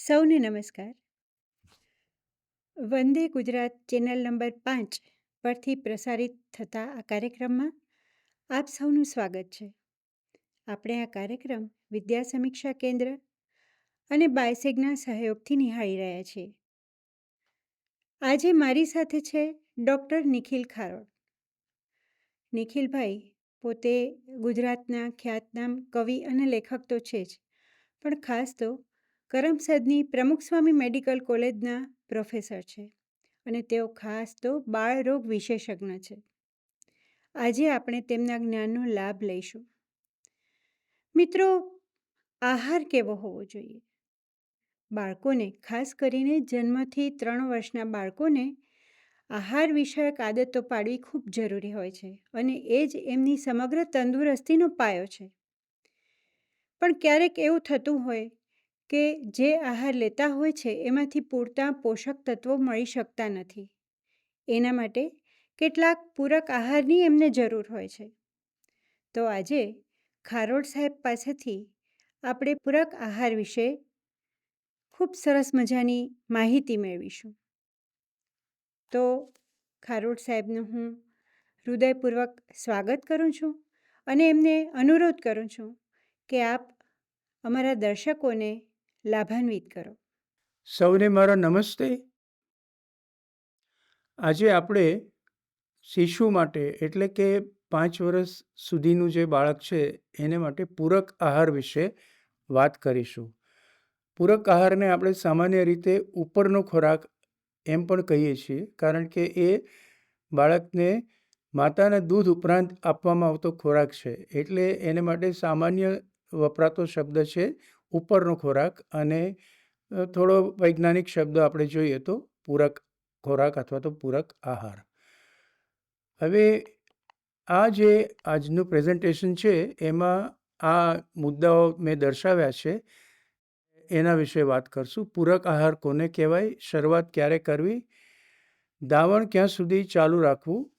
સૌને નમસ્કાર. Vande Gujarat channel number પાંચ પરથી પ્રસારિત થતા આ કાર્યક્રમમાં આપ સૌનું સ્વાગત છે. આપણે આ કાર્યક્રમ વિદ્યા સમીક્ષા કેન્દ્ર અને બાયસેગના સહયોગથી નિહાળી રહ્યા છીએ. આજે મારી સાથે છે ડૉક્ટર નિખિલ ખારોડ નિખિલભાઈ, પોતે ગુજરાતના ખ્યાતનામ કવિ અને લેખક તો છે જ, પણ ખાસ તો કરમસદની પ્રમુખ સ્વામી મેડિકલ કોલેજના પ્રોફેસર છે અને તેઓ ખાસ તો બાળરોગ વિશેષજ્ઞ છે. આજે આપણે તેમના જ્ઞાનનો લાભ લઈશું. મિત્રો, આહાર કેવો હોવો જોઈએ? બાળકોને, ખાસ કરીને જન્મથી ત્રણ વર્ષના બાળકોને આહાર વિષયક આદતો પાડવી ખૂબ જરૂરી હોય છે અને એ જ એમની સમગ્ર તંદુરસ્તીનો પાયો છે. પણ ક્યારેક એવું થતું હોય કે જે આહાર લેતા હોય છે, એમાંથી પૂરતા પોષક તત્વો મળી શકતા નથી. એના માટે કેટલાક પૂરક આહારની એમને જરૂર હોય છે. તો આજે ખારોડ સાહેબ પાસેથી આપણે પૂરક આહાર વિશે ખૂબ સરસ મજાની માહિતી મેળવીશું. તો ખારોડ સાહેબનું હું હૃદયપૂર્વક સ્વાગત કરું છું અને એમને અનુરોધ કરું છું કે આપ અમારા દર્શકોને લાભાન્વિત કરો. સૌને મારા નમસ્તે. આજે આપણે શિશુ માટે, એટલે કે પાંચ વર્ષ સુધીનું જે બાળક છે, એને માટે પૂરક આહાર વિશે વાત કરીશું. પૂરક આહારને આપણે સામાન્ય રીતે ઉપરનો ખોરાક એમ પણ કહીએ છીએ, કારણ કે એ બાળકને માતાના દૂધ ઉપરાંત આપવામાં આવતો ખોરાક છે, એટલે એને માટે સામાન્ય વપરાતો શબ્દ છે ઉપરનો ખોરાક અને થોડો વૈજ્ઞાનિક શબ્દ આપણે જોઈએ તો પૂરક ખોરાક અથવા તો પૂરક આહાર. હવે, આ જે આજનું પ્રેઝન્ટેશન છે, એમાં આ મુદ્દાઓ મેં દર્શાવ્યા છે. એના વિશે વાત કરશું. પૂરક આહાર કોને કહેવાય? શરૂઆત ક્યારે કરવી? દાવણ ક્યાં સુધી ચાલુ રાખવું?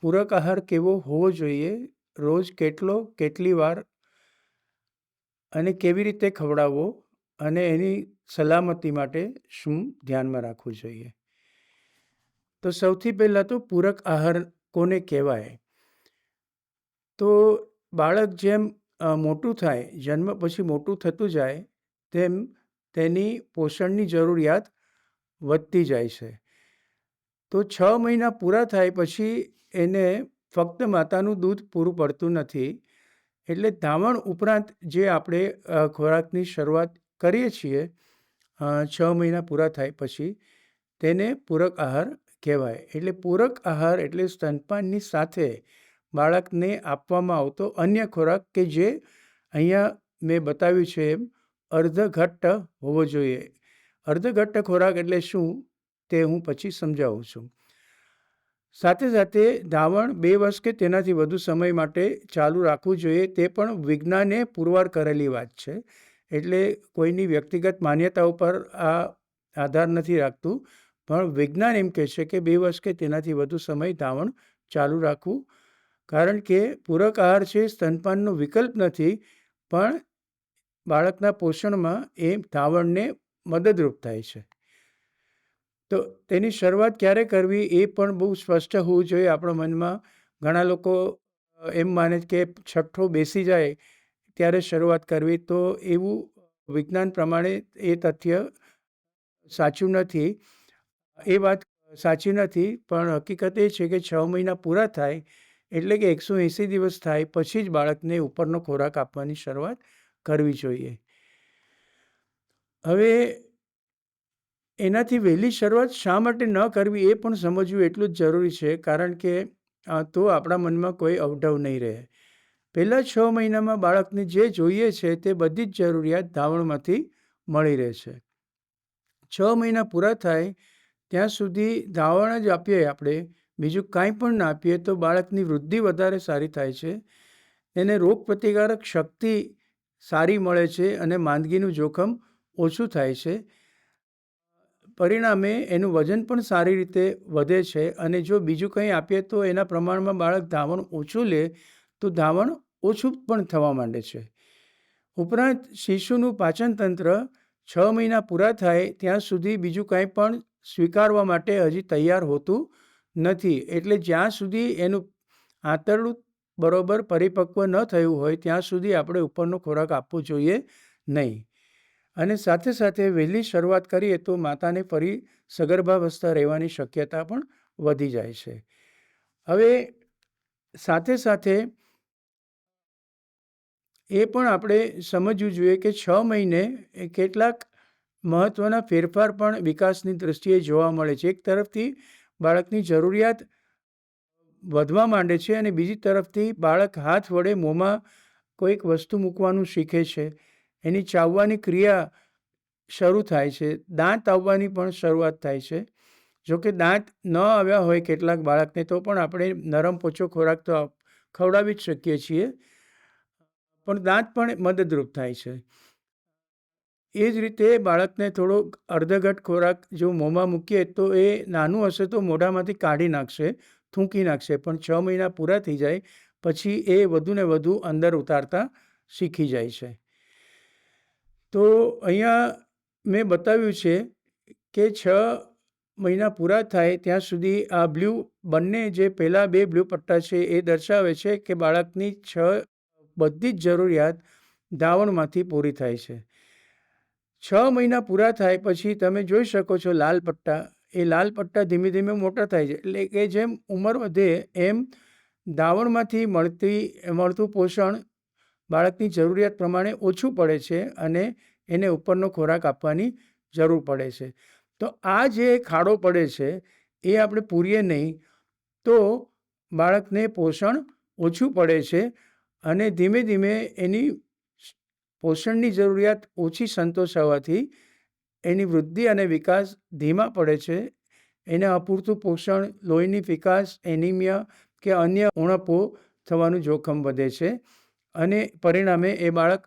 પૂરક આહાર કેવો હોવો જોઈએ? રોજ કેટલો, કેટલી વાર અને કેવી રીતે ખવડાવવો અને એની સલામતી માટે શું ધ્યાનમાં રાખવું જોઈએ? તો સૌથી પહેલાં તો પૂરક આહાર કોને કહેવાય? તો બાળક જેમ મોટું થાય, જન્મ પછી મોટું થતું જાય, તેમ તેની પોષણની જરૂરિયાત વધતી જાય છે. તો છ મહિના પૂરા થાય પછી એને ફક્ત માતાનું દૂધ પૂરું પડતું નથી એટલે ધાવણ ઉપરાંત જે આપણે ખોરાકની શરૂઆત કરીએ છીએ છ મહિના પૂરા થાય પછી તેને પૂરક આહાર કહેવાય. એટલે પૂરક આહાર એટલે સ્તનપાનની સાથે બાળકને આપવામાં આવતો અન્ય ખોરાક કે જે અહીંયા મેં બતાવ્યું છે એમ અર્ધઘટ્ટ હોવો જોઈએ. અર્ધઘટ્ટ ખોરાક એટલે શું તે હું પછી સમજાવું છું. સાથે સાથે ધાવણ બે વર્ષ કે તેનાથી વધુ સમય માટે ચાલુ રાખવું જોઈએ, તે પણ વિજ્ઞાને પુરવાર કરેલી વાત છે. એટલે કોઈની વ્યક્તિગત માન્યતા ઉપર આ આધાર નથી રાખતું. પણ વિજ્ઞાન એમ કહે છે કે બે વર્ષ કે તેનાથી વધુ સમય ધાવણ ચાલુ રાખવું. કારણ કે પૂરક આહાર છે, સ્તનપાનનો વિકલ્પ નથી, પણ બાળકના પોષણમાં એ ધાવણને મદદરૂપ થાય છે. તો તેની શરૂઆત ક્યારે કરવી એ પણ બહુ સ્પષ્ટ હોવું જોઈએ આપણા મનમાં. ઘણા લોકો એમ માને કે છઠ્ઠો બેસી જાય ત્યારે શરૂઆત કરવી. તો એવું વિજ્ઞાન પ્રમાણે એ તથ્ય સાચું નથી. એ વાત સાચી નથી, પણ હકીકત એ છે કે છ મહિના પૂરા થાય એટલે કે એકસો એંસી દિવસ થાય પછી જ બાળકને ઉપરનો ખોરાક આપવાની શરૂઆત કરવી જોઈએ. હવે એનાથી વહેલી શરૂઆત શા માટે ન કરવી એ પણ સમજવું એટલું જ જરૂરી છે, કારણ કે તો આપણા મનમાં કોઈ અવઢવ નહીં રહે. પહેલાં છ મહિનામાં બાળકને જે જોઈએ છે તે બધી જ જરૂરિયાત ધાવણમાંથી મળી રહે છે. છ મહિના પૂરા થાય ત્યાં સુધી ધાવણ જ આપીએ આપણે. બીજું કાંઈ પણ ના આપીએ તો બાળકની વૃદ્ધિ વધારે સારી થાય છે. એને રોગપ્રતિકારક શક્તિ સારી મળે છે અને માંદગીનું જોખમ ઓછું થાય છે. પરિણામે એનું વજન પણ સારી રીતે વધે છે અને જો બીજું કંઈ આપીએ તો એના પ્રમાણમાં બાળક ધાવણ ઓછું લે, તો ધાવણ ઓછું પણ થવા માંડે છે. ઉપરાંત શિશુનું પાચનતંત્ર છ મહિના પૂરા થાય ત્યાં સુધી બીજું કંઈ પણ સ્વીકારવા માટે હજી તૈયાર હોતું નથી. એટલે જ્યાં સુધી એનું આંતરડું બરોબર પરિપક્વ ન થયું હોય, ત્યાં સુધી આપણે ઉપરનો ખોરાક આપવો જોઈએ નહીં. અને સાથે સાથે વહેલી શરૂઆત કરીએ તો માતાને ફરી સગર્ભાવસ્થા રહેવાની શક્યતા પણ વધી જાય છે. હવે સાથે સાથે એ પણ આપણે સમજવું જોઈએ કે છ મહિને કેટલાક મહત્ત્વના ફેરફાર પણ વિકાસની દૃષ્ટિએ જોવા મળે છે. એક તરફથી બાળકની જરૂરિયાત વધવા માંડે છે અને બીજી તરફથી બાળક હાથ વડે મોંમાં કોઈક વસ્તુ મૂકવાનું શીખે છે. એની ચાવવાની ક્રિયા શરૂ થાય છે. દાંત આવવાની પણ શરૂઆત થાય છે. જો કે દાંત ન આવ્યા હોય કેટલાક બાળકને, તો પણ આપણે નરમ પોચો ખોરાક તો ખવડાવી જ શકીએ છીએ. પણ દાંત પણ મદદરૂપ થાય છે. એ જ રીતે બાળકને થોડો અર્ધઘટ ખોરાક જો મોંમાં મૂકીએ, તો એ નાનું હશે તો મોઢામાંથી કાઢી નાખશે, થૂંકી નાખશે. પણ છ મહિના પૂરા થઈ જાય, પછી એ વધુ ને વધુ અંદર ઉતારતા શીખી જાય છે. તો અહીંયા મેં બતાવ્યું છે કે છ મહિના પૂરા થાય ત્યાં સુધી આ બ્લુ બંને જે પહેલાં બે બ્લુ પટ્ટા છે એ દર્શાવે છે કે બાળકની છ બધી જ જરૂરિયાત ધાવણમાંથી પૂરી થાય છે. છ મહિના પૂરા થાય પછી તમે જોઈ શકો છો લાલ પટ્ટા. એ લાલ પટ્ટા ધીમે ધીમે મોટા થાય છે. એટલે કે જેમ ઉંમર વધે એમ ધાવણમાંથી મળતી, મળતું પોષણ બાળકની જરૂરિયાત પ્રમાણે ઓછું પડે છે અને એને ઉપરનો ખોરાક આપવાની જરૂર પડે છે. તો આ જે ખાડો પડે છે, એ આપણે પૂરીએ નહીં તો બાળકને પોષણ ઓછું પડે છે અને ધીમે ધીમે એની પોષણની જરૂરિયાત ઓછી સંતોષાવાથી એની વૃદ્ધિ અને વિકાસ ધીમા પડે છે. એને અપૂરતું પોષણ, લોહીની વિકાસ, એનિમિયા કે અન્ય ઉણપો થવાનું જોખમ વધે છે. અને પરિણામે એ બાળક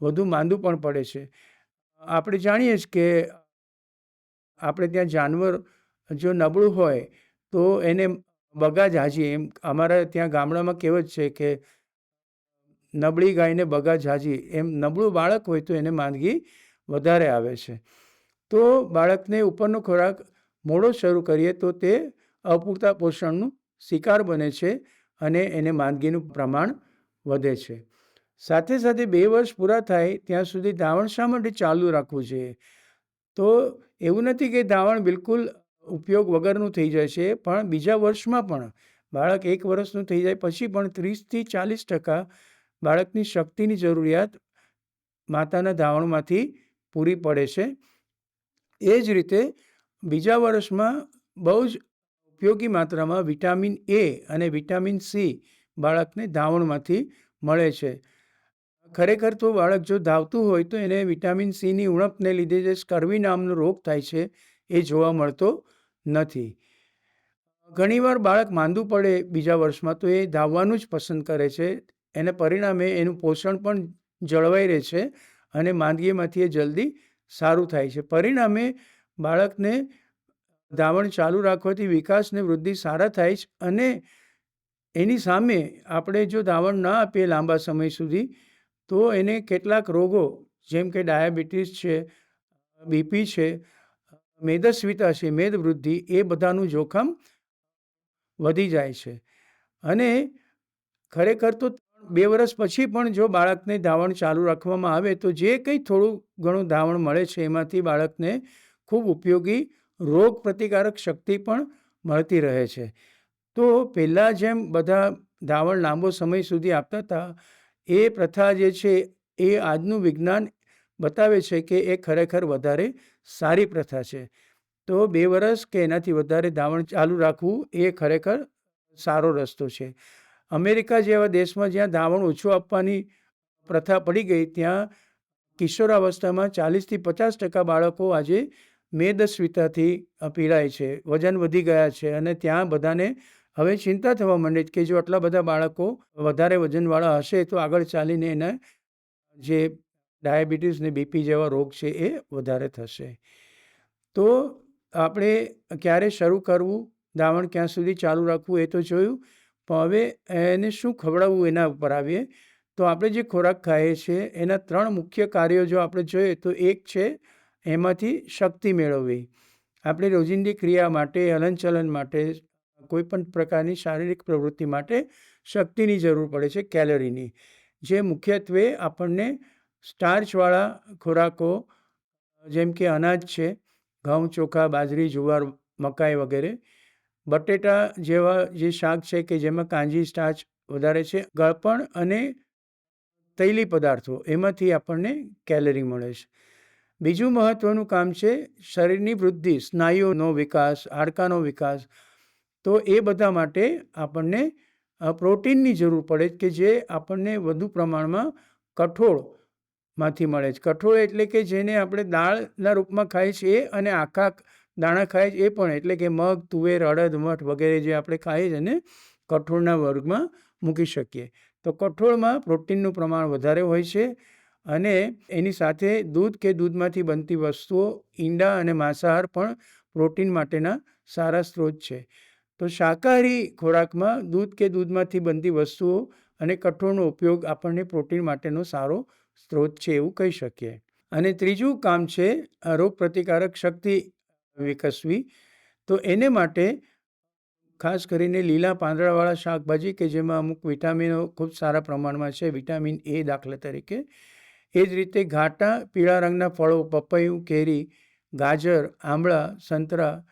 વધુ માંદું પણ પડે છે. આપણે જાણીએ જ કે આપણે ત્યાં જાનવર જો નબળું હોય તો એને બગા ઝાઝી એમ અમારા ત્યાં ગામડામાં કહેવત છે કે નબળી ગાયને બગા ઝાઝી એમ નબળું બાળક હોય તો એને માંદગી વધારે આવે છે. તો બાળકને ઉપરનો ખોરાક મોડો શરૂ કરીએ તો તે અપૂરતા પોષણનું શિકાર બને છે અને એને માંદગીનું પ્રમાણ વધે છે. સાથે સાથે બે વર્ષ પૂરા થાય, ત્યાં સુધી ધાવણ શા માટે ચાલુ રાખવું જોઈએ તો એવું નથી કે ધાવણ બિલકુલ ઉપયોગ વગરનું થઈ જાય છે, પણ બીજા વર્ષમાં પણ. બાળક એક વર્ષનું થઈ જાય પછી પણ ત્રીસથી ચાલીસ ટકા બાળકની શક્તિની જરૂરિયાત માતાના ધાવણમાંથી પૂરી પડે છે. એ જ રીતે બીજા વર્ષમાં બહુ જ ઉપયોગી માત્રામાં વિટામિન એ અને વિટામિન સી બાળકને ધાવણમાંથી મળે છે. ખરેખર તો બાળક જો ધાવતું હોય તો એને વિટામિન સીની ઉણપને લીધે જે સ્કર્વી નામનો રોગ થાય છે, એ જોવા મળતો નથી. ઘણીવાર બાળક માંદું પડે બીજા વર્ષમાં તો એ ધાવવાનું જ પસંદ કરે છે. એને પરિણામે એનું પોષણ પણ જળવાઈ રહે છે અને માંદગીમાંથી એ જલ્દી સારું થાય છે. પરિણામે બાળકને ધાવણ ચાલુ રાખવાથી વિકાસ ને વૃદ્ધિ સારા થાય છે અને એની સામે આપણે જો ધાવણ ના આપીએ લાંબા સમય સુધી તો એને કેટલાક રોગો, જેમ કે ડાયાબિટીસ છે, બીપી છે, મેદસ્વીતા છે, મેદવૃદ્ધિ, એ બધાનું જોખમ વધી જાય છે. અને ખરેખર તો બે વર્ષ પછી પણ જો બાળકને ધાવણ ચાલુ રાખવામાં આવે, તો જે કંઈ થોડું ઘણું ધાવણ મળે છે, એમાંથી બાળકને ખૂબ ઉપયોગી રોગ પ્રતિકારક શક્તિ પણ મળતી રહે છે. તો પહેલાં જેમ બધા ધાવણ લાંબો સમય સુધી આપતા હતા એ પ્રથા જે છે એ આજનું વિજ્ઞાન બતાવે છે કે એ ખરેખર વધારે સારી પ્રથા છે. તો બે વર્ષ કે એનાથી વધારે ધાવણ ચાલુ રાખવું એ ખરેખર સારો રસ્તો છે. અમેરિકા જેવા દેશમાં જ્યાં ધાવણ ઓછું આપવાની પ્રથા પડી ગઈ, ત્યાં કિશોરાવસ્થામાં ચાલીસથી પચાસ ટકા બાળકો આજે મેદસ્વીતાથી પીડાય છે, વજન વધી ગયા છે અને ત્યાં બધાને હવે ચિંતા થવા માંડી કે જો આટલા બધા બાળકો વધારે વજનવાળા હશે તો આગળ ચાલીને એને જે ડાયાબિટીસ ને બીપી જેવા રોગ છે એ વધારે થશે. તો આપણે ક્યારે શરૂ કરવું, દાવણ ક્યાં સુધી ચાલુ રાખવું એ તો જોયું, પણ હવે એને શું ખવડાવવું એના ઉપર આવીએ. તો આપણે જે ખોરાક ખાઈએ છીએ એના ત્રણ મુખ્ય કાર્યો જો આપણે જોઈએ તો એક છે એમાંથી શક્તિ મેળવવી. આપણે રોજિંદી ક્રિયા માટે, હલનચલન માટે કોઈ પણ પ્રકારની શારીરિક પ્રવૃત્તિ માટે શક્તિની જરૂર પડે છે, કેલરીની. જે મુખ્યત્વે આપણને સ્ટાર્ચવાળા ખોરાકો, જેમ કે અનાજ છે, ઘઉં, ચોખા, બાજરી, જુવાર, મકાઈ વગેરે, બટેટા જેવા જે શાક છે કે જેમાં કાંજી, સ્ટાર્ચ વધારે છે, ગળપણ અને તૈલી પદાર્થો, એમાંથી આપણને કેલરી મળે છે. બીજું મહત્ત્વનું કામ છે, શરીરની વૃદ્ધિ સ્નાયુઓનો વિકાસ, હાડકાનો વિકાસ તો એ બધા માટે આપણને પ્રોટીનની જરૂર પડે કે જે આપણને વધુ પ્રમાણમાં કઠોળમાંથી મળે છે. કઠોળ એટલે કે જેને આપણે દાળના રૂપમાં ખાઈએ છીએ અને આખા દાણા ખાઈએ છીએ એ પણ એટલે કે મગ, તુવેર અડદ મઠ વગેરે જે આપણે ખાઈએ છીએ એને કઠોળના વર્ગમાં મૂકી શકીએ. તો કઠોળમાં પ્રોટીનનું પ્રમાણ વધારે હોય છે અને એની સાથે દૂધ કે દૂધમાંથી બનતી વસ્તુઓ, ઈંડા અને માંસાહાર પણ પ્રોટીન માટેના સારા સ્ત્રોત છે. તો શાકાહારી ખોરાકમાં દૂધ કે દૂધમાંથી બનતી વસ્તુઓ અને કઠોળનો ઉપયોગ આપણને પ્રોટીન માટેનો સારો સ્ત્રોત છે એવું કહી શકીએ. અને ત્રીજું કામ છે રોગ પ્રતિકારક શક્તિ વિકસવી. તો એને માટે ખાસ કરીને લીલા પાંદડાવાળા શાકભાજી કે જેમાં અમુક વિટામિનો ખૂબ સારા પ્રમાણમાં છે, વિટામિન એ દાખલા તરીકે. એ જ રીતે ઘાટા, પીળા રંગના ફળો, પપૈયું, કેરી, ગાજર આંબળા સંતરા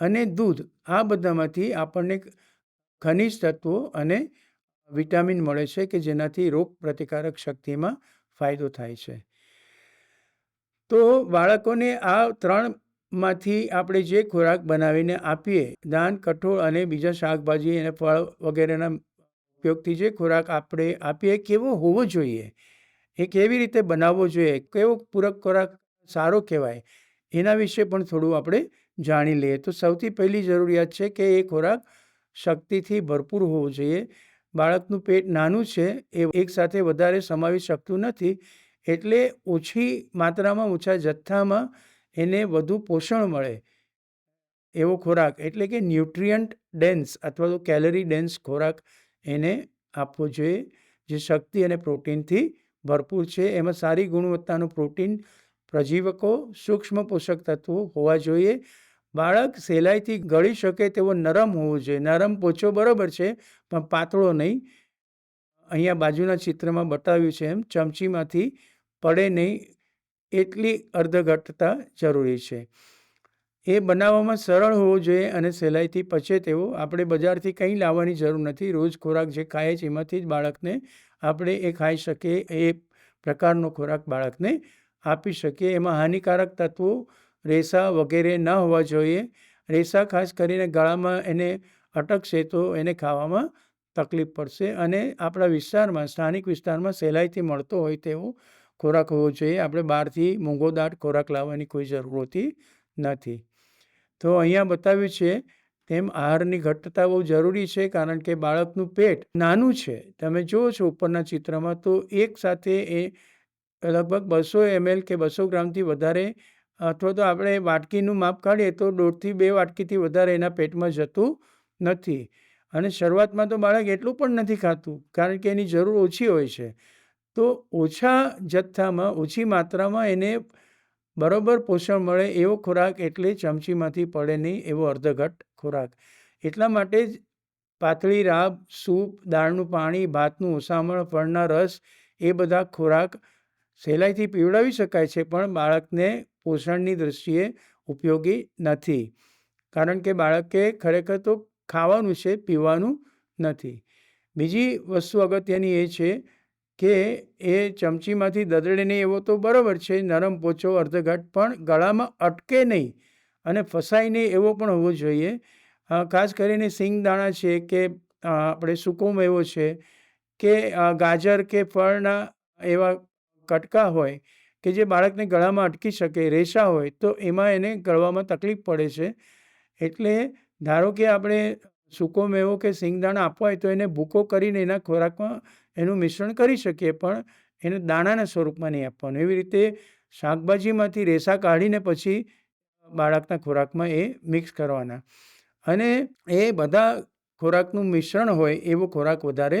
અને દૂધ, આ બધામાંથી આપણને ખનિજ તત્વો અને વિટામિન મળે છે કે જેનાથી રોગ પ્રતિકારક શક્તિમાં ફાયદો થાય છે. તો બાળકોને આ ત્રણમાંથી આપણે જે ખોરાક બનાવીને આપીએ, દાન, કઠોળ અને બીજા શાકભાજી અને ફળ વગેરેના ઉપયોગથી જે ખોરાક આપણે આપીએ, કેવો હોવો જોઈએ? એ કેવી રીતે બનાવવો જોઈએ? કેવો પૂરક ખોરાક સારો કહેવાય? એના વિશે પણ થોડું આપણે જાણી લઈએ તો સૌથી પહેલી જરૂરિયાત છે કે એ ખોરાક શક્તિથી ભરપૂર હોવો જોઈએ. બાળકનું પેટ નાનું છે, એ એકસાથે વધારે સમાવી શકતું નથી, એટલે ઓછી માત્રામાં, ઓછા જથ્થામાં એને વધુ પોષણ મળે એવો ખોરાક. એટલે કે ન્યુટ્રિયન્ટ ડેન્સ અથવા તો કેલરી ડેન્સ ખોરાક એને આપવો જોઈએ, જે શક્તિ અને પ્રોટીનથી ભરપૂર છે. એમાં સારી ગુણવત્તાનું પ્રોટીન પ્રજીવકો, સૂક્ષ્મ પોષક તત્વો હોવા જોઈએ. બાળક સહેલાઈથી ગળી શકે તેવો નરમ હોવો જોઈએ. નરમ પોચો બરાબર છે, પણ પાતળો નહીં. અહીંયા બાજુના ચિત્રમાં બતાવ્યું છે એમ, ચમચીમાંથી પડે નહીં એટલી અર્ધઘટતા જરૂરી છે. એ બનાવવામાં સરળ હોવો જોઈએ અને સહેલાઈથી પચે તેવો. આપણે બજારથી કંઈ લાવવાની જરૂર નથી. રોજ ખોરાક જે ખાઈએ છીએ, એમાંથી જ બાળકને આપણે એ ખાઈ શકીએ, એ પ્રકારનો ખોરાક બાળકને આપી શકીએ. એમાં હાનિકારક તત્વો રેસા વગેરે ન હોવા જોઈએ. રેસા ખાસ કરીને ગળામાં એને અટકશે તો એને ખાવામાં તકલીફ પડશે અને આપણા વિસ્તારમાં, સ્થાનિક વિસ્તારમાં સહેલાઈથી મળતો હોય તેવો ખોરાક હોવો જોઈએ. આપણે બહારથી મૂંગો દાટ ખોરાક લાવવાની કોઈ જરૂર હોતી નથી. તો અહીંયા બતાવ્યું છે તેમ આહારની ઘટતા બહુ જરૂરી છે કારણ કે બાળકનું પેટ નાનું છે. તમે જુઓ છો ઉપરના ચિત્રમાં તો એક સાથે એ લગભગ બસો એમએલ કે બસો ગ્રામથી વધારે અથવા તો આપણે વાટકીનું માપ કાઢીએ તો દોઢથી બે વાટકીથી વધારે એના પેટમાં જતું નથી. અને શરૂઆતમાં તો બાળક એટલું પણ નથી ખાતું, કારણ કે એની જરૂર ઓછી હોય છે. તો ઓછા જથ્થામાં, ઓછી માત્રામાં એને બરોબર પોષણ મળે એવો ખોરાક એટલે ચમચીમાંથી પડે નહીં એવો અર્ધઘટ ખોરાક. એટલા માટે જ પાતળી રાબ, સૂપ, દાળનું પાણી, ભાતનું ઓસામણ ફળના રસ એ બધા ખોરાક સહેલાઈથી પીવડાવી શકાય છે, પણ બાળકને પોષણની દૃષ્ટિએ ઉપયોગી નથી. કારણ કે બાળકે ખરેખર તો ખાવાનું છે, પીવાનું નથી. બીજી વસ્તુ અગત્યની એ છે કે એ ચમચીમાંથી દદડે એવો તો બરાબર છે, નરમ પોચો અર્ધઘટ પણ ગળામાં અટકે નહીં અને ફસાય નહીં એવો પણ હોવો જોઈએ. ખાસ કરીને સિંગદાણા છે કે આપણે સૂકો મેવો છે કે ગાજર કે ફળના એવા કટકા હોય કે જે બાળકને ગળામાં અટકી શકે રેસા હોય, તો એમાં એને ગળવામાં તકલીફ પડે છે. એટલે ધારો કે આપણે સૂકો મેવો કે સિંગદાણા આપવા હોય તો એને ભૂકો કરીને એના ખોરાકમાં એનું મિશ્રણ કરી શકીએ, પણ એને દાણાના સ્વરૂપમાં નહીં આપવાનું. એવી રીતે શાકભાજીમાંથી રેસા કાઢીને પછી બાળકના ખોરાકમાં એ મિક્સ કરવાના. અને એ બધા ખોરાકનું મિશ્રણ હોય એવો ખોરાક વધારે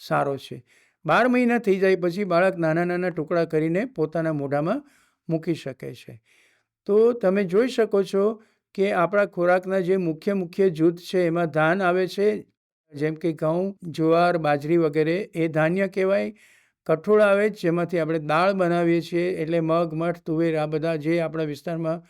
સારો છે. બાર મહિના થઈ જાય પછી બાળક નાના નાના ટુકડા કરીને પોતાના મોઢામાં મૂકી શકે છે. તો તમે જોઈ શકો છો કે આપણા ખોરાકના જે મુખ્ય મુખ્ય જૂથ છે એમાં ધાન આવે છે. જેમ કે ઘઉં, જુવાર, બાજરી વગેરે એ ધાન્ય કહેવાય. કઠોળ આવે જેમાંથી આપણે દાળ બનાવીએ છીએ એટલે મગ, મઠ, તુવેર આ બધા જે આપણા વિસ્તારમાં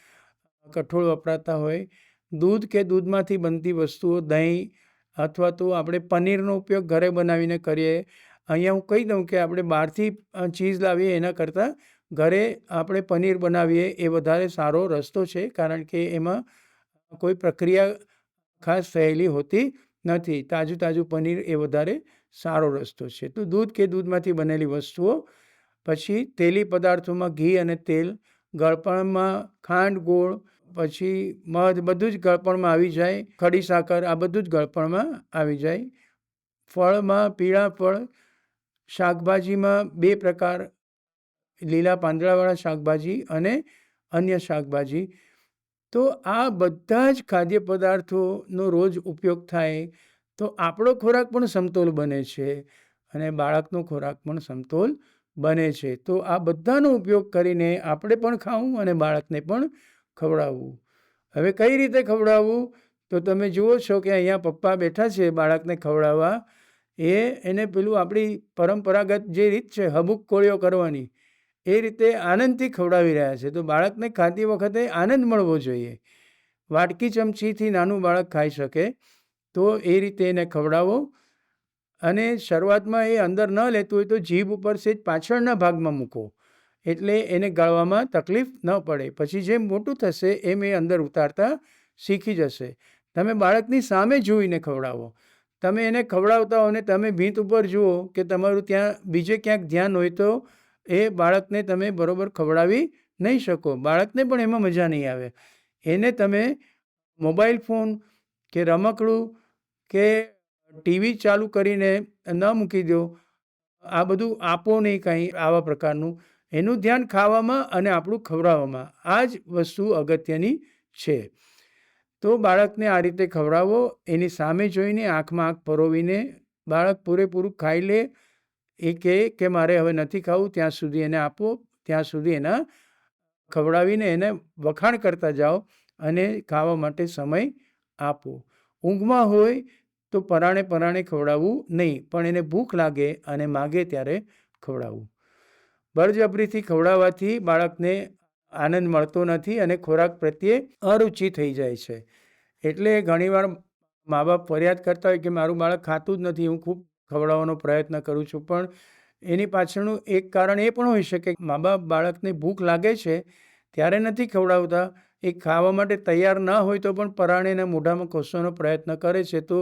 કઠોળ વપરાતા હોય. દૂધ કે દૂધમાંથી બનતી વસ્તુઓ દહીં અથવા તો આપણે પનીરનો ઉપયોગ ઘરે બનાવીને કરીએ. અહીંયા હું કહી દઉં કે આપણે બહારથી ચીઝ લાવીએ એના કરતાં ઘરે આપણે પનીર બનાવીએ એ વધારે સારો રસ્તો છે, કારણ કે એમાં કોઈ પ્રક્રિયા ખાસ થયેલી હોતી નથી. તાજું તાજું પનીર એ વધારે સારો રસ્તો છે. તો દૂધ કે દૂધમાંથી બનેલી વસ્તુઓ, પછી તેલી પદાર્થોમાં ઘી અને તેલ, ગળપણમાં ખાંડ, ગોળ, પછી મધ, બધું જ ગળપણમાં આવી જાય. ખડી સાકર, આ બધું જ ગળપણમાં આવી જાય. ફળમાં પીળા ફળ શાકભાજીમાં બે પ્રકાર, લીલા પાંદડાવાળા શાકભાજી અને અન્ય શાકભાજી. તો આ બધા જ ખાદ્ય પદાર્થોનો રોજ ઉપયોગ થાય તો આપણો ખોરાક પણ સમતોલ બને છે અને બાળકનો ખોરાક પણ સમતોલ બને છે. તો આ બધાનો ઉપયોગ કરીને આપણે પણ ખાવું અને બાળકને પણ ખવડાવવું. હવે કઈ રીતે ખવડાવવું? તો તમે જુઓ છો કે અહીંયા પપ્પા બેઠા છે બાળકને ખવડાવવા. એ એને પેલું આપણી પરંપરાગત જે રીત છે, હબુક કોળીઓ કરવાની, એ રીતે આનંદથી ખવડાવી રહ્યા છે. તો બાળકને ખાતી વખતે આનંદ મળવો જોઈએ. વાટકી ચમચીથી નાનું બાળક ખાઈ શકે, તો એ રીતે એને ખવડાવો. અને શરૂઆતમાં એ અંદર ન લેતું હોય તો જીભ ઉપર સેજ પાછળના ભાગમાં મૂકો. એટલે એને ગાળવામાં તકલીફ ન પડે. પછી જેમ મોટું થશે એમ એ અંદર ઉતારતા શીખી જશે. તમે બાળકની સામે જોઈને ખવડાવો. તમે એને ખવડાવતા હો ને તમે ભીંત ઉપર જુઓ કે તમારું ત્યાં બીજે ક્યાંક ધ્યાન હોય તો એ બાળકને તમે બરાબર ખવડાવી નહીં શકો. બાળકને પણ એમાં મજા નહીં આવે. એને તમે મોબાઈલ ફોન કે રમકડું કે ટીવી ચાલુ કરીને ન મૂકી દો. આ બધું આપો નહીં કાંઈ આવા પ્રકારનું. એનું ધ્યાન ખાવામાં અને આપણું ખવડાવવામાં. આ જ વસ્તુ અગત્યની છે. તો બાળકને આ રીતે ખવડાવો, એની સામે જોઈને આંખમાં આંખ પરોવીને બાળક પૂરેપૂરું ખાઈ લે. એ કહે કે મારે હવે નથી ખાવું, ત્યાં સુધી એને આપો, ત્યાં સુધી એના ખવડાવીને એને વખાણ કરતા જાઓ અને ખાવા માટે સમય આપો. ઊંઘમાં હોય તો પરાણે પરાણે ખવડાવવું નહીં, પણ એને ભૂખ લાગે અને માગે ત્યારે ખવડાવવું. બળજબરીથી ખવડાવવાથી બાળકને આનંદ મળતો નથી અને ખોરાક પ્રત્યે અરુચિ થઈ જાય છે. એટલે ઘણીવાર મા બાપ ફરિયાદ કરતા હોય કે મારું બાળક ખાતું જ નથી, હું ખૂબ ખવડાવવાનો પ્રયત્ન કરું છું. પણ એની પાછળનું એક કારણ એ પણ હોઈ શકે મા બાપ બાળકને ભૂખ લાગે છે ત્યારે નથી ખવડાવતા. એ ખાવા માટે તૈયાર ન હોય તો પણ પરાણે મોઢામાં ખોસવાનો પ્રયત્ન કરે છે. તો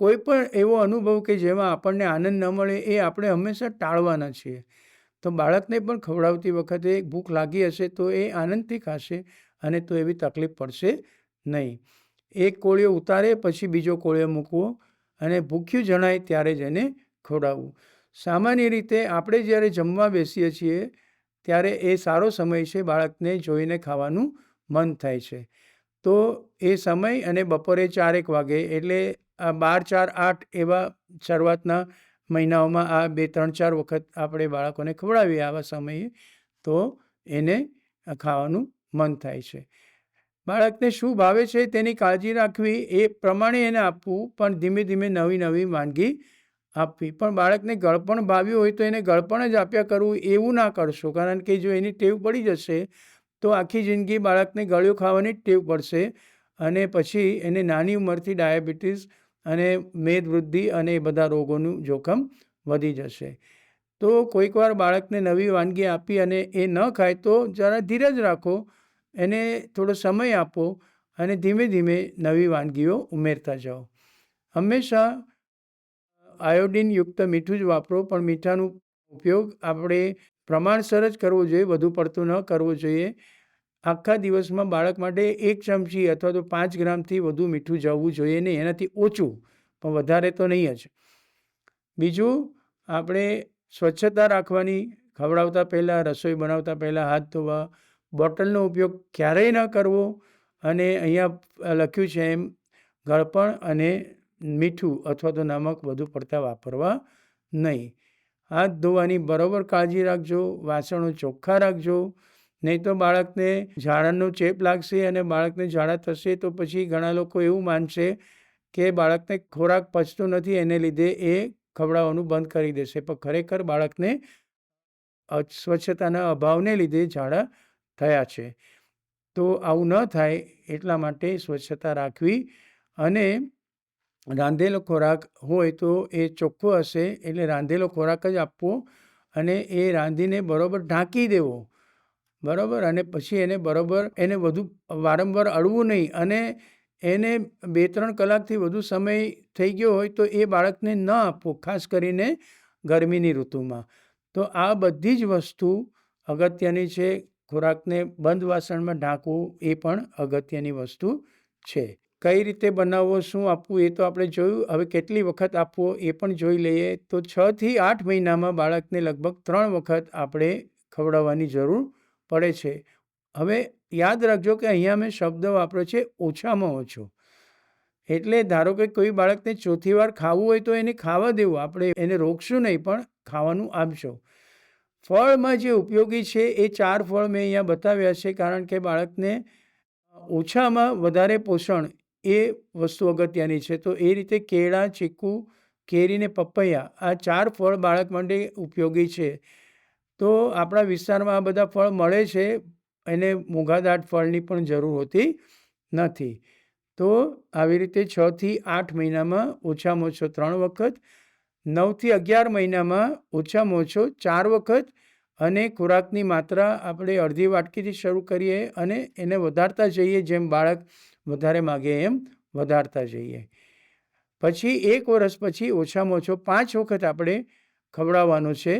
કોઈ પણ એવો અનુભવ કે જેમાં આપણને આનંદ ન મળે એ આપણે હંમેશા ટાળવાના છીએ. તો બાળકને પણ ખવડાવતી વખતે ભૂખ લાગી હશે તો એ આનંદથી ખાશે અને તો એવી તકલીફ પડશે નહીં. એક કોળિયો ઉતારે, પછી બીજો કોળિયો મૂકવો અને ભૂખ્યું જણાય ત્યારે જ એને ખવડાવવું. સામાન્ય રીતે આપણે જ્યારે જમવા બેસીએ છીએ, ત્યારે એ સારો સમય છે બાળકને જોઈને ખાવાનું મન થાય છે. તો એ સમય અને બપોરે ચારેક વાગે એટલે બાર ચાર આઠ એવા શરૂઆતના મહિનાઓમાં આ બે, ત્રણ, ચાર વખત આપણે બાળકોને ખવડાવીએ આવા સમયે, તો એને ખાવાનું મન થાય છે. બાળકને શું ભાવે છે તેની કાળજી રાખવી એ પ્રમાણે એને આપવું, પણ ધીમે ધીમે નવી નવી વાનગી આપવી. પણ બાળકને ગળપણ ભાવ્યું હોય તો એને ગળપણ જ આપ્યા કરવું એવું ના કરશો. કારણ કે જો એની ટેવ પડી જશે, તો આખી જિંદગી બાળકને ગળ્યું ખાવાની ટેવ પડશે અને પછી એને નાની ઉંમરથી ડાયાબિટીસ અને મેદવૃદ્ધિ અને એ બધા રોગોનું જોખમ વધી જશે. તો કોઈકવાર બાળકને નવી વાનગી આપી અને એ ન ખાય તો જરા ધીરજ રાખો, એને થોડો સમય આપો અને ધીમે ધીમે નવી વાનગીઓ ઉમેરતા જાઓ. હંમેશા આયોડિનયુક્ત મીઠું જ વાપરો, પણ મીઠાનો ઉપયોગ આપણે પ્રમાણસર જ કરવો જોઈએ, વધુ પડતું ન કરવો જોઈએ. આખા દિવસમાં બાળક માટે એક ચમચી અથવા તો પાંચ ગ્રામથી વધુ મીઠું જવું જોઈએ નહીં. એનાથી ઓછું પણ વધારે તો નહીં જ. બીજું, આપણે સ્વચ્છતા રાખવાની, ખવડાવતા પહેલાં, રસોઈ બનાવતા પહેલાં હાથ ધોવા, બોટલનો ઉપયોગ ક્યારેય ન કરવો અને અહીંયા લખ્યું છે એમ, ગળપણ અને મીઠું અથવા તો નમક વધુ પડતા વાપરવા નહીં. હાથ ધોવાની બરાબર કાળજી રાખજો, વાસણો ચોખ્ખા રાખજો નહીં તો બાળકને ઝાડાનો ચેપ લાગશે અને બાળકને ઝાડા થશે તો પછી ઘણા લોકો એવું માનશે કે બાળકને ખોરાક પચતો નથી, એને લીધે એ ખવડાવવાનું બંધ કરી દેશે. પણ ખરેખર બાળકને સ્વચ્છતાના અભાવને લીધે ઝાડા થયા છે. તો આવું ન થાય એટલા માટે સ્વચ્છતા રાખવી અને રાંધેલો ખોરાક હોય તો એ ચોખ્ખો હશે, એટલે રાંધેલો ખોરાક જ આપવો અને એ રાંધીને બરાબર ઢાંકી દેવો. બરાબર? અને પછી એને બરાબર એને વધુ વારંવાર અડવું નહીં અને એને બે ત્રણ કલાકથી વધુ સમય થઈ ગયો હોય તો એ બાળકને ન આપવો ખાસ કરીને ગરમીની ઋતુમાં. તો આ બધી જ વસ્તુ અગત્યની છે. ખોરાકને બંધ વાસણમાં ઢાંકવું એ પણ અગત્યની વસ્તુ છે. કઈ રીતે બનાવવો, શું આપવું એ તો આપણે જોયું. હવે કેટલી વખત આપવો એ પણ જોઈ લઈએ. તો છથી આઠ મહિનામાં બાળકને લગભગ ત્રણ વખત આપણે ખવડાવવાની જરૂર પડે છે. હવે યાદ રાખજો કે અહીંયા મેં શબ્દ વાપર્યો છે, ઓછામાં ઓછો. એટલે ધારો કે કોઈ બાળકને ચોથી વાર ખાવું હોય તો એને ખાવા દેવું, આપણે એને રોકશું નહીં, પણ ખાવાનું આપશો ફળમાં જે ઉપયોગી છે, એ ચાર ફળ મેં અહીંયા બતાવ્યા છે, કારણ કે બાળકને ઓછામાં વધારે પોષણ એ વસ્તુ અગત્યની છે. તો એ રીતે કેળા, ચીકુ કેરી ને પપૈયા આ ચાર ફળ બાળક માટે ઉપયોગી છે. તો આપણા વિસ્તારમાં આ બધા ફળ મળે છે. એને મોંઘાદાટ ફળની પણ જરૂર હોતી નથી. તો આવી રીતે છથી આઠ મહિનામાં ઓછામાં ઓછો ત્રણ વખત નવથી અગિયાર મહિનામાં ઓછામાં ઓછો ચાર વખત અને ખોરાકની માત્રા આપણે અડધી વાટકીથી શરૂ કરીએ અને એને વધારતા જઈએ જેમ બાળક વધારે માગે એમ વધારતા જઈએ. પછી એક વર્ષ પછી ઓછામાં ઓછો પાંચ વખત આપણે ખવડાવવાનું છે.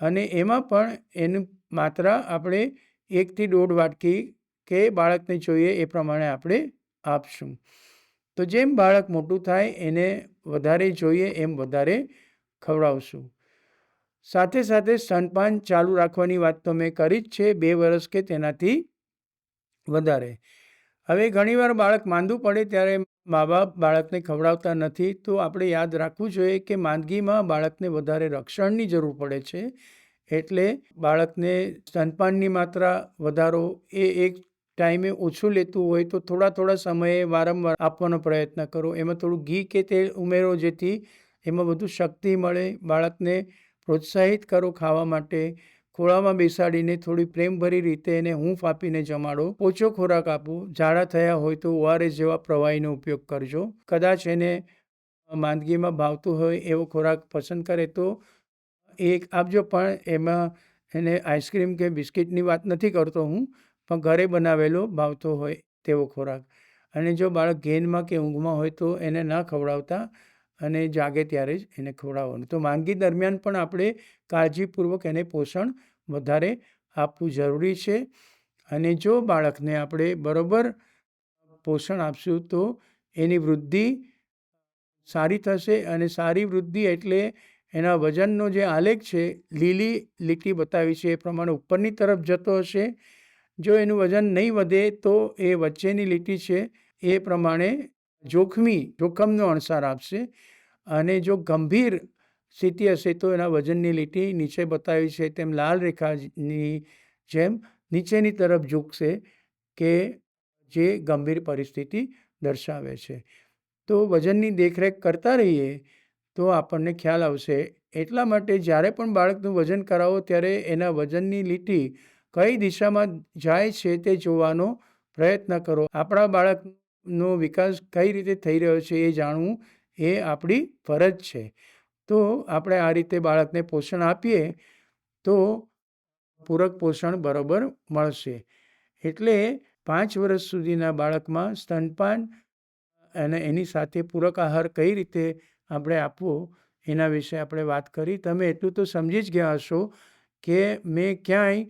અને એમાં પણ એની માત્રા આપણે એકથી દોઢ વાટકી કે બાળકને જોઈએ એ પ્રમાણે આપણે આપશું. તો જેમ બાળક મોટું થાય એને વધારે જોઈએ એમ વધારે ખવડાવશું. સાથે સાથે સ્તનપાન ચાલુ રાખવાની વાત તો મેં કરી જ છે, બે વર્ષ કે તેનાથી વધારે. હવે ઘણીવાર બાળક માંદું પડે ત્યારે મા બાપ બાળકને ખવડાવતા નથી, તો આપણે યાદ રાખવું જોઈએ કે માંદગીમાં બાળકને વધારે રક્ષણની જરૂર પડે છે. એટલે બાળકને સ્તનપાનની માત્રા વધારો એ એક ટાઈમે ઓછું લેતું હોય તો થોડા થોડા સમયે વારંવાર આપવાનો પ્રયત્ન કરો. એમાં થોડું ઘી કે તેલ ઉમેરો જેથી એમાં વધુ શક્તિ મળે. બાળકને પ્રોત્સાહિત કરો ખાવા માટે. ખોળામાં બેસાડીને થોડી પ્રેમભરી રીતે એને હૂંફ આપીને જમાડો. ઓછો ખોરાક આપો. ઝાડા થયા હોય તો ઓઆરએસ જેવા પ્રવાહીનો ઉપયોગ કરજો. કદાચ એને માંદગીમાં ભાવતું હોય એવો ખોરાક પસંદ કરે તો એક આપજો, પણ એમાં એને આઈસ્ક્રીમ કે બિસ્કિટની વાત નથી કરતો હું, પણ ઘરે બનાવેલો ભાવતો હોય તેવો ખોરાક. અને જો બાળક ઘેનમાં કે ઊંઘમાં હોય તો એને ના ખવડાવતા અને જાગે ત્યારે જ એને ખવડાવવાનું. તો માંદગી દરમિયાન પણ આપણે કાળજીપૂર્વક એને પોષણ વધારે આપવું જરૂરી છે. અને જો બાળકને આપણે બરાબર પોષણ આપશું તો એની વૃદ્ધિ સારી થશે અને સારી વૃદ્ધિ એટલે એના વજનનો જે આલેખ છે, લીલી લીટી બતાવી છે, એ પ્રમાણે ઉપરની તરફ જતો હશે. જો એનું વજન નહીં વધે તો એ વચ્ચેની લીટી છે, એ પ્રમાણે જોખમી જોખમનો અણસાર આપશે અને જો ગંભીર સ્થિતિ હશે તો એના વજનની લીટી નીચે બતાવી છે તેમ લાલ રેખાની જેમ નીચેની તરફ ઝૂકશે કે જે ગંભીર પરિસ્થિતિ દર્શાવે છે. તો વજનની દેખરેખ કરતા રહીએ તો આપણને ખ્યાલ આવશે એટલા માટે જ્યારે પણ બાળકનું વજન કરાવો ત્યારે એના વજનની લીટી કઈ દિશામાં જાય છે તે જોવાનો પ્રયત્ન કરો. આપણા બાળકનો વિકાસ કઈ રીતે થઈ રહ્યો છે એ જાણવું એ આપણી ફરજ છે. તો આપણે આ રીતે બાળકને પોષણ આપીએ તો પૂરક પોષણ બરાબર મળશે. એટલે પાંચ વર્ષ સુધીના બાળકમાં સ્તનપાન અને એની સાથે પૂરક આહાર કઈ રીતે આપણે આપવો એના વિશે આપણે વાત કરી. તમે એટલું તો સમજી જ ગયા હશો કે મેં ક્યાંય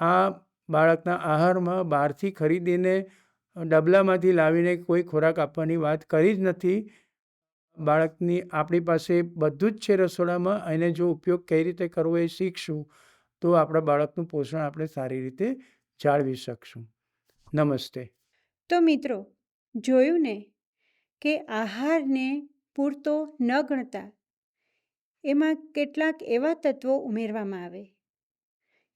આ બાળકના આહારમાં બહારથી ખરીદીને ડબલામાંથી લાવીને કોઈ ખોરાક આપવાની વાત કરી જ નથી. બાળકની આપણી પાસે બધું જ છે રસોડામાં, એને જો ઉપયોગ કઈ રીતે કરવો એ શીખશું, તો આપણા બાળકનું પોષણ આપણે સારી રીતે જાળવી શકશું. નમસ્તે. તો મિત્રો, જોયું ને કે આહારને પૂરતો ન ગણતા, એમાં કેટલાક એવા તત્વો ઉમેરવામાં આવે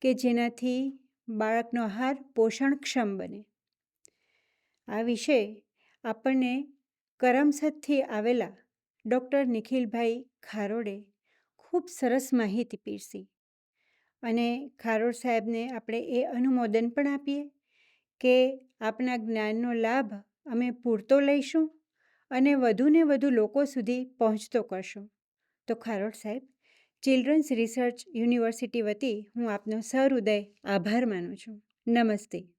કે જેનાથી બાળકનો આહાર પોષણક્ષમ બને. આ વિશે આપણને કરમસદથી આવેલા ડૉક્ટર નિખિલભાઈ ખારોડે ખૂબ સરસ માહિતી પીરસી. અને ખારોડ સાહેબને આપણે એ અનુમોદન પણ આપીએ કે આપના જ્ઞાનનો લાભ અમે પૂરતો લઈશું અને વધુને વધુ લોકો સુધી પહોંચતો કરશું. તો ખારોડ સાહેબ, ચિલ્ડ્રન્સ રિસર્ચ યુનિવર્સિટી વતી હું આપનો સહૃદય આભાર માનું છું. નમસ્તે.